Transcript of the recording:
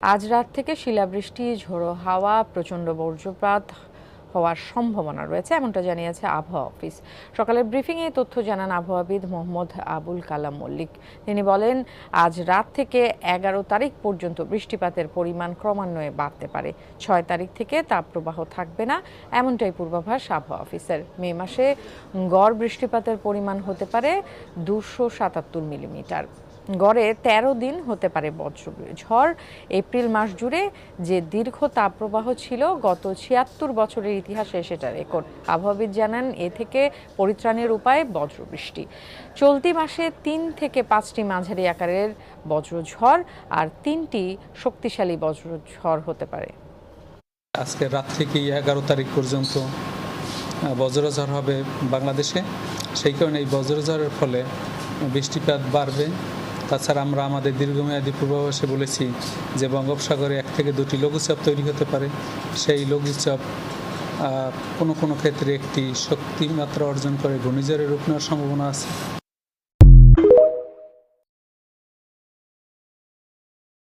আজ রাত থেকে শিলাবৃষ্টি, ঝোড়ো হাওয়া, প্রচণ্ড বজ্রপাত হওয়ার সম্ভাবনা রয়েছে, এমনটা জানিয়েছে আবহাওয়া অফিস। সকালের ব্রিফিংয়ে তথ্য জানান আবহাওয়াবিদ মোহাম্মদ আবুল কালাম মল্লিক। তিনি বলেন, আজ রাত থেকে এগারো তারিখ পর্যন্ত বৃষ্টিপাতের পরিমাণ ক্রমান্বয়ে বাড়তে পারে। ছয় তারিখ থেকে তাপপ্রবাহ থাকবে না, এমনটাই পূর্বাভাস আবহাওয়া অফিসের। মে মাসে গড় বৃষ্টিপাতের পরিমাণ হতে পারে দুশো সাতাত্তর মিলিমিটার। গড়ে ১৩ দিন হতে পারে ঝড় এপ্রিল মাস জুড়ে যে দীর্ঘ তাপপ্রবাহ ছিল, গত ছিয়াত্তর বছরের ইতিহাসে সেটা রেকর্ড। আবহাওয়াবিদ জানান, এ থেকে পরিত্রাণের উপায় বজ্রবৃষ্টি। চলতি মাসে তিন থেকে পাঁচটি মাঝারি আকারের বজ্রঝড় আর তিনটি শক্তিশালী বজ্রঝড় হতে পারে। আজকে রাত থেকে এগারো তারিখ পর্যন্ত বজ্রঝড় হবে বাংলাদেশে। সেই কারণে এই বজ্রঝড়ের ফলে বৃষ্টিপাত বাড়বে। তাছাড়া আমরা আমাদের দীর্ঘমেয়াদী পূর্বাভাসে বলেছি যে বঙ্গোপসাগরে এক থেকে দুটি লঘুচাপ তৈরি হতে পারে। সেই লঘুচাপ কোনো কোনো ক্ষেত্রে একটি শক্তিমাত্রা অর্জন করে ঘূর্ণিঝড়ে রূপ নেওয়ার সম্ভাবনা আছে।